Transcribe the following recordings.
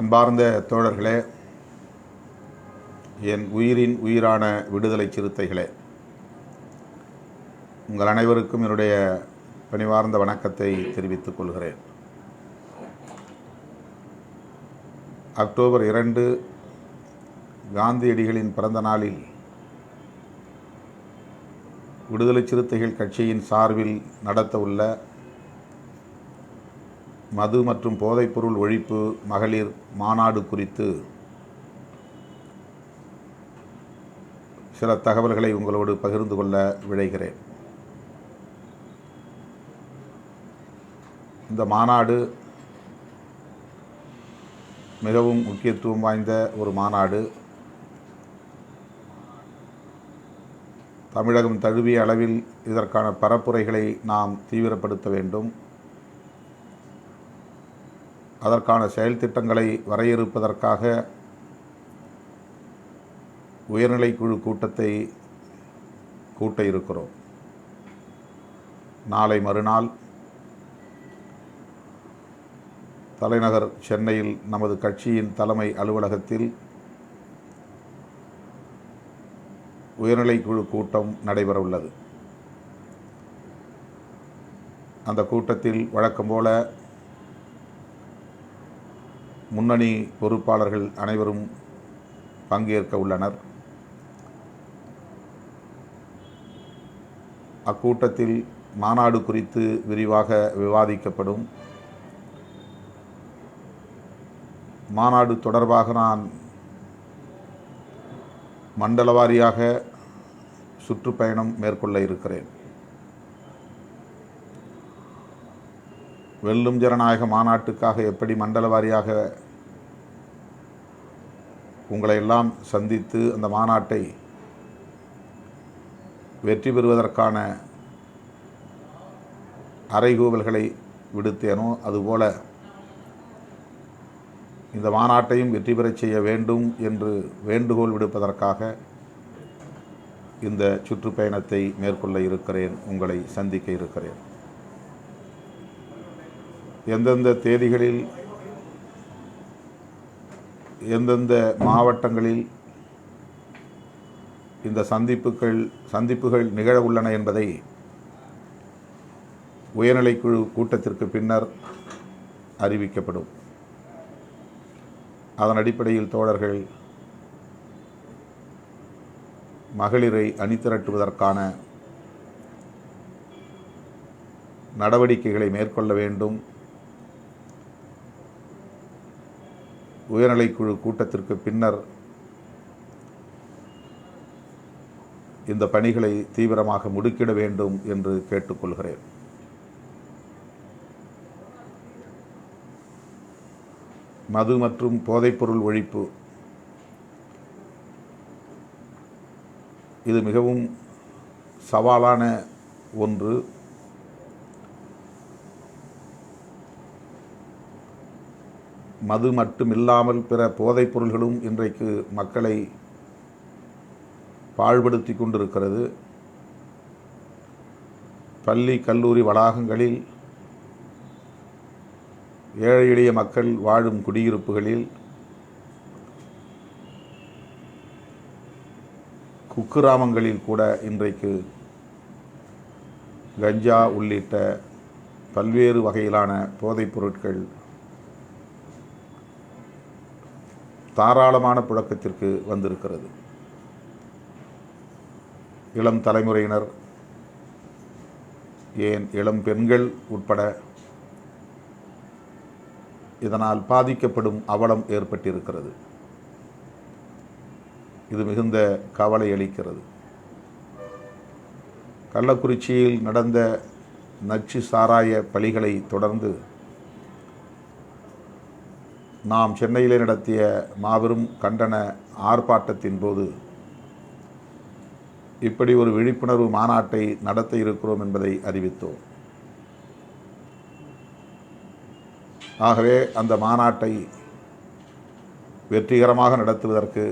அன்பார்ந்த தோழர்களே என் உயிரின் உயிரான விடுதலை சிறுத்தைகளே உங்கள் அனைவருக்கும் என்னுடைய பணிவார்ந்த வணக்கத்தை தெரிவித்துக் கொள்கிறேன். அக்டோபர் இரண்டு காந்தியடிகளின் பிறந்த நாளில் விடுதலை சிறுத்தைகள் கட்சியின் சார்பில் நடத்த உள்ள மது மற்றும் போதைப்பொருள் ஒழிப்பு மகளிர் மாநாடு குறித்து சில தகவல்களை உங்களோடு பகிர்ந்து கொள்ள விழைகிறேன். இந்த மாநாடு மிகவும் முக்கியத்துவம் வாய்ந்த ஒரு மாநாடு. தமிழகம் தழுவிய அளவில் இதற்கான பரப்புரைகளை நாம் தீவிரப்படுத்த வேண்டும். அதற்கான செயல் திட்டங்களை வரையறுப்பதற்காக உயர்நிலைக்குழு கூட்டத்தை கூட்ட இருக்கிறோம். நாளை மறுநாள் தலைநகர் சென்னையில் நமது கட்சியின் தலைமை அலுவலகத்தில் உயர்நிலைக்குழு கூட்டம் நடைபெறவுள்ளது அந்த கூட்டத்தில் வழக்கம் போல முன்னணி பொறுப்பாளர்கள் அனைவரும் பங்கேற்க உள்ளனர். அக்கூட்டத்தில் மாநாடு குறித்து விரிவாக விவாதிக்கப்படும். மாநாடு தொடர்பாக நான் மண்டல வாரியாக சுற்றுப்பயணம் மேற்கொள்ள இருக்கிறேன். வெல்லும் ஜனநாயக மாநாட்டுக்காக எப்படி மண்டல வாரியாக உங்களையெல்லாம் சந்தித்து அந்த மாநாட்டை வெற்றி பெறுவதற்கான அறைகூவல்களை விடுத்தேனோ அதுபோல இந்த மாநாட்டையும் வெற்றி பெறச் செய்ய வேண்டும் என்று வேண்டுகோள் விடுப்பதற்காக இந்த சுற்றுப்பயணத்தை மேற்கொள்ள இருக்கிறேன் உங்களை சந்திக்க இருக்கிறேன். எந்தெந்த தேதிகளில் எந்தெந்த மாவட்டங்களில் இந்த சந்திப்புகள் சந்திப்புகள் நிகழ உள்ளன என்பதை உயர்நிலைக்குழு கூட்டத்திற்கு பின்னர் அறிவிக்கப்படும். அதன் அடிப்படையில் தோழர்கள் மகளிரை அணிதிரட்டுவதற்கான நடவடிக்கைகளை மேற்கொள்ள வேண்டும். உயர்நிலைக்குழு கூட்டத்திற்கு பின்னர் இந்த பணிகளை தீவிரமாக முடுக்கிட வேண்டும் என்று கேட்டுக்கொள்கிறேன். மது மற்றும் போதைப்பொருள் ஒழிப்பு. இது மிகவும் சவாலான ஒன்று. மது மட்டுமில்லாமல் பிற போதைப் பொருள்களும் இன்றைக்கு மக்களை பாழ்படுத்தி கொண்டிருக்கிறது. பள்ளி கல்லூரி வளாகங்களில் ஏழை எளிய மக்கள் வாழும் குடியிருப்புகளில் குக்கிராமங்களில் கூட இன்றைக்கு கஞ்சா உள்ளிட்ட பல்வேறு வகையிலான போதைப் பொருட்கள் தாராளமான புழக்கத்திற்கு வந்திருக்கிறது. இளம் தலைமுறையினர் ஏன் இளம் பெண்கள் உட்பட இதனால் பாதிக்கப்படும் அவலம் ஏற்பட்டிருக்கிறது. இது மிகுந்த கவலை அளிக்கிறது. கள்ளக்குறிச்சியில் நடந்த நச்சு சாராய பலிகளை தொடர்ந்து நாம் சென்னையிலே நடத்திய மாபெரும் கண்டன ஆர்ப்பாட்டத்தின் போது இப்படி ஒரு விழிப்புணர்வு மாநாட்டை நடத்த இருக்கிறோம் என்பதை அறிவித்தோம். ஆகவே அந்த மாநாட்டை வெற்றிகரமாக நடத்துவதற்கு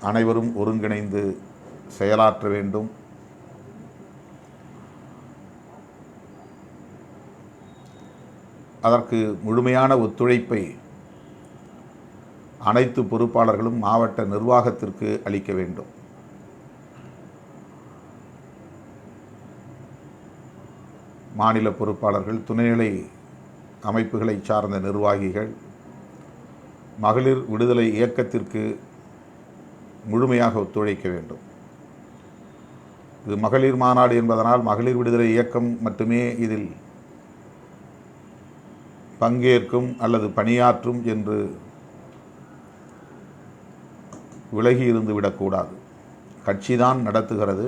அனைவரும் ஒருங்கிணைந்து செயலாற்ற வேண்டும். அதற்கு முழுமையான ஒத்துழைப்பை அனைத்து பொறுப்பாளர்களும் மாவட்ட நிர்வாகத்திற்கு அளிக்க வேண்டும். மாநில பொறுப்பாளர்கள் துணைநிலை அமைப்புகளை சார்ந்த நிர்வாகிகள் மகளிர் விடுதலை இயக்கத்திற்கு முழுமையாக ஒத்துழைக்க வேண்டும். இது மகளிர் மாநாடு என்பதனால் மகளிர் விடுதலை இயக்கம் மட்டுமே இதில் பங்கேற்கும் அல்லது பணியாற்றும் என்று விலகி இருந்து விடக்கூடாது. கட்சிதான் நடத்துகிறது.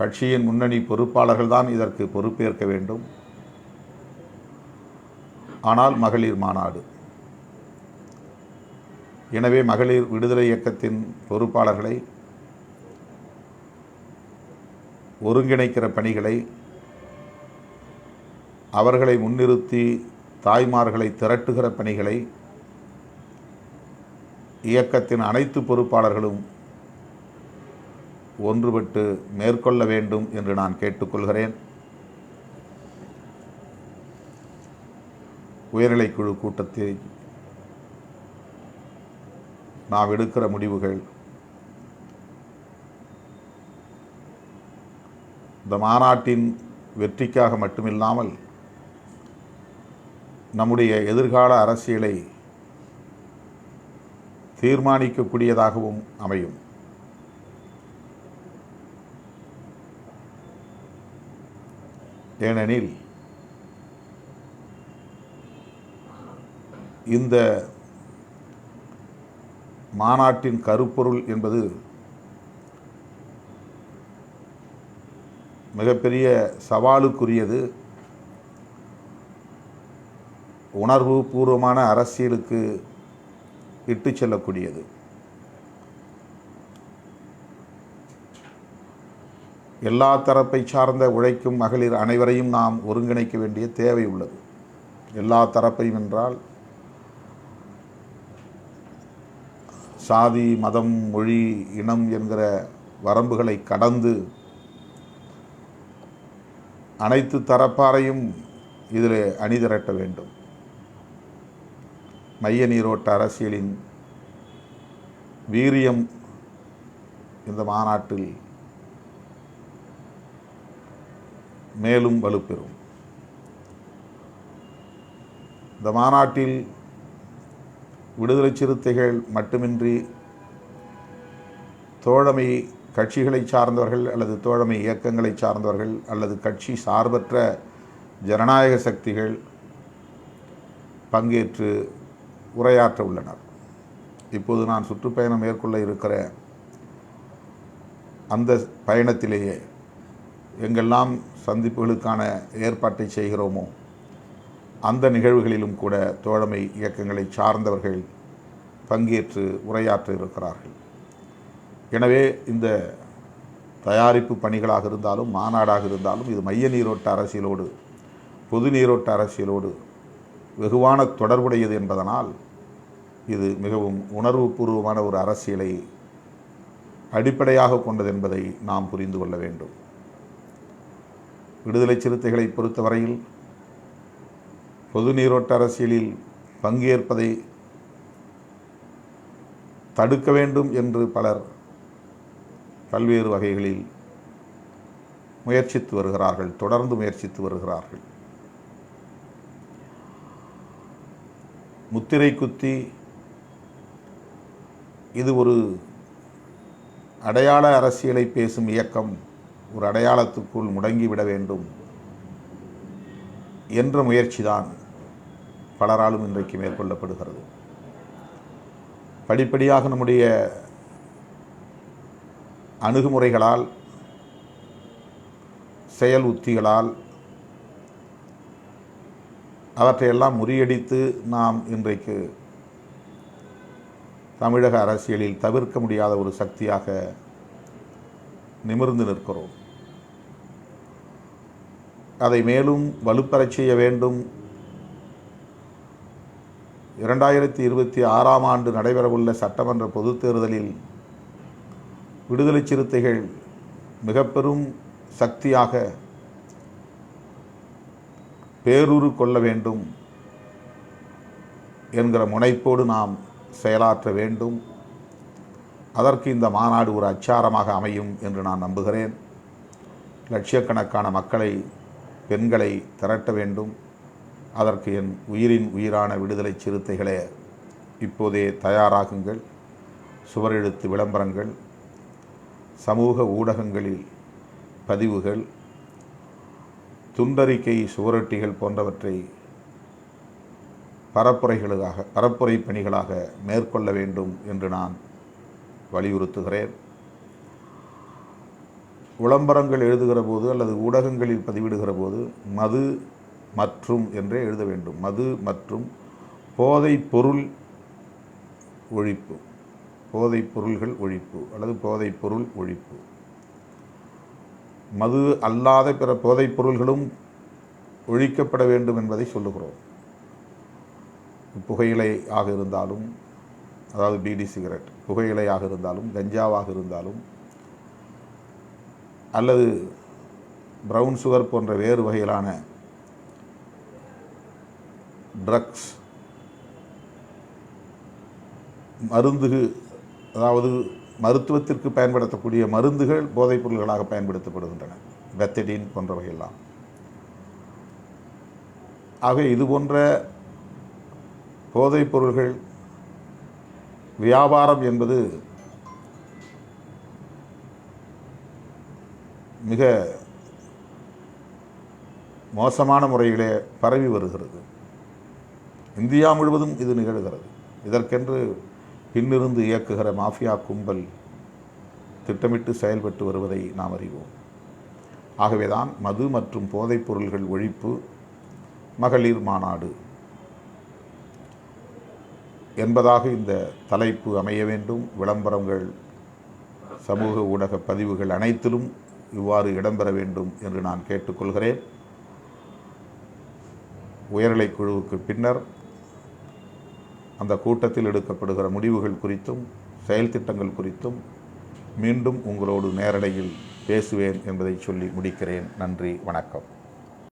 கட்சியின் முன்னணி பொறுப்பாளர்கள் தான் இதற்கு பொறுப்பேற்க வேண்டும். ஆனால் மகளிர் மாநாடு. எனவே மகளிர் விடுதலை இயக்கத்தின் பொறுப்பாளர்களை ஒருங்கிணைக்கிற பணிகளை அவர்களை முன்னிறுத்தி தாய்மார்களை திரட்டுகிற பணிகளை இயக்கத்தின் அனைத்து பொறுப்பாளர்களும் ஒன்றுபட்டு மேற்கொள்ள வேண்டும் என்று நான் கேட்டுக்கொள்கிறேன். உயர்நிலைக்குழு கூட்டத்தில் நாம் எடுக்கிற முடிவுகள் இந்த மாநாட்டின் வெற்றிக்காக மட்டுமில்லாமல் நம்முடைய எதிர்கால அரசியலை தீர்மானிக்கக்கூடியதாகவும் அமையும். ஏனெனில் இந்த மாநாட்டின் கருப்பொருள் என்பது மிகப்பெரிய சவாலுக்குரியது. உணர்வு பூர்வமான அரசியலுக்கு இட்டு செல்லக்கூடியது. எல்லா தரப்பை சார்ந்த உழைக்கும் மகளிர் அனைவரையும் நாம் ஒருங்கிணைக்க வேண்டிய தேவை உள்ளது. எல்லா தரப்பையும் என்றால் சாதி மதம் மொழி இனம் என்கிற வரம்புகளை கடந்து அனைத்து தரப்பாரையும் இதில் அணிதிரட்ட வேண்டும். மைய நீரோட்ட அரசியலின் வீரியம் இந்த மாநாட்டில் மேலும் வலுப்பெறும். இந்த மாநாட்டில் விடுதலை சிறுத்தைகள் மட்டுமின்றி தோழமை கட்சிகளை சார்ந்தவர்கள் அல்லது தோழமை இயக்கங்களை சார்ந்தவர்கள் அல்லது கட்சி சார்பற்ற ஜனநாயக சக்திகள் பங்கேற்று உரையாற்ற உள்ளனர். இப்போது நான் சுற்றுப்பயணம் மேற்கொள்ள இருக்கிற அந்த பயணத்திலேயே எங்கெல்லாம் சந்திப்புகளுக்கான ஏற்பாட்டை செய்கிறோமோ அந்த நிகழ்வுகளிலும் கூட தோழமை இயக்கங்களை சார்ந்தவர்கள் பங்கேற்று உரையாற்ற இருக்கிறார்கள். எனவே இந்த தயாரிப்பு பணிகளாக இருந்தாலும் மாநாடாக இருந்தாலும் இது மைய நீரோட்ட அரசியலோடு பொது நீரோட்ட அரசியலோடு வெகுவான தொடர்புடையது என்பதனால் இது மிகவும் உணர்வுபூர்வமான ஒரு அரசியலை அடிப்படையாக கொண்டது என்பதை நாம் புரிந்து கொள்ள வேண்டும். விடுதலை சிறுத்தைகளை பொறுத்தவரையில் பொது நீரோட்ட அரசியலில் பங்கேற்பதை தடுக்க வேண்டும் என்று பலர் பல்வேறு வகைகளில் முயற்சித்து வருகிறார்கள் தொடர்ந்து முயற்சித்து வருகிறார்கள். முத்திரை குத்தி இது ஒரு அடையாள அரசியலை பேசும் இயக்கம். ஒரு அடையாளத்துக்குள் முடங்கிவிட வேண்டும் என்ற முயற்சிதான் பலராலும் இன்றைக்கு மேற்கொள்ளப்படுகிறது. படிப்படியாக நம்முடைய அணுகுமுறைகளால் செயல் உத்திகளால் அவற்றையெல்லாம் முறியடித்து நாம் இன்றைக்கு தமிழக அரசியலில் தவிர்க்க முடியாத ஒரு சக்தியாக நிமிர்ந்து நிற்கிறோம். அதை மேலும் வலுப்பெறச் செய்ய வேண்டும். இரண்டாயிரத்தி இருபத்தி ஆறாம் ஆண்டு நடைபெறவுள்ள சட்டமன்ற பொதுத் தேர்தலில் விடுதலை சிறுத்தைகள் மிக பெரும் சக்தியாக பேரூறு கொள்ள வேண்டும் என்கிற முனைப்போடு நாம் செயலாற்ற வேண்டும். அதற்கு இந்த மாநாடு ஒரு அச்சாரமாக அமையும் என்று நான் நம்புகிறேன். லட்சக்கணக்கான மக்களை பெண்களை திரட்ட வேண்டும். அதற்கு என் உயிரின் உயிரான விடுதலை சிறுத்தைகளே இப்போதே தயாராகுங்கள். சுவரெழுத்து விளம்பரங்கள் சமூக ஊடகங்களில் பதிவுகள் துண்டறிக்கை சுவரொட்டிகள் போன்றவற்றை பரப்புரைகளுக்காக பரப்புரை பணிகளாக மேற்கொள்ள வேண்டும் என்று நான் வலியுறுத்துகிறேன். விளம்பரங்கள் எழுதுகிற போது அல்லது ஊடகங்களில் பதிவிடுகிற போது மது மற்றும் என்றே எழுத வேண்டும். மது மற்றும் போதைப் பொருள் ஒழிப்பு. போதைப் பொருள்கள் ஒழிப்பு அல்லது போதைப் பொருள் ஒழிப்பு. மது அல்லாத பிற போதைப் பொருள்களும் ஒழிக்கப்பட வேண்டும் என்பதை சொல்லுகிறோம். புகையிலை ஆக இருந்தாலும் அதாவது பீடி சிகரெட் புகையிலையாக இருந்தாலும் கஞ்சாவாக இருந்தாலும் அல்லது பிரவுன் சுகர் போன்ற வேறு வகையிலான ட்ரக்ஸ் மருந்து அதாவது மருத்துவத்திற்கு பயன்படுத்தக்கூடிய மருந்துகள் போதைப் பொருள்களாக பயன்படுத்தப்படுகின்றன. பெத்தடின் போன்றவையெல்லாம். ஆக இது போன்ற போதைப் பொருள்கள் வியாபாரம் என்பது மிக மோசமான முறையிலே பரவி வருகிறது. இந்தியா முழுவதும் இது நிகழ்கிறது. இதற்கென்று பின்னிருந்து இயக்குகிற மாஃபியா கும்பல் திட்டமிட்டு செயல்பட்டு வருவதை நாம் அறிவோம். ஆகவேதான் மது மற்றும் போதைப் பொருள்கள் ஒழிப்பு மகளிர் மாநாடு என்பதாக இந்த தலைப்பு அமைய வேண்டும். விளம்பரங்கள் சமூக ஊடக பதிவுகள் அனைத்திலும் இவ்வாறு இடம்பெற வேண்டும் என்று நான் கேட்டுக்கொள்கிறேன். உயர்நிலைக் குழுவுக்கு பின்னர் அந்த கூட்டத்தில் எடுக்கப்படுகிற முடிவுகள் குறித்தும் செயல்திட்டங்கள் குறித்தும் மீண்டும் உங்களோடு நேரலையில் பேசுவேன் என்பதை சொல்லி முடிக்கிறேன். நன்றி வணக்கம்.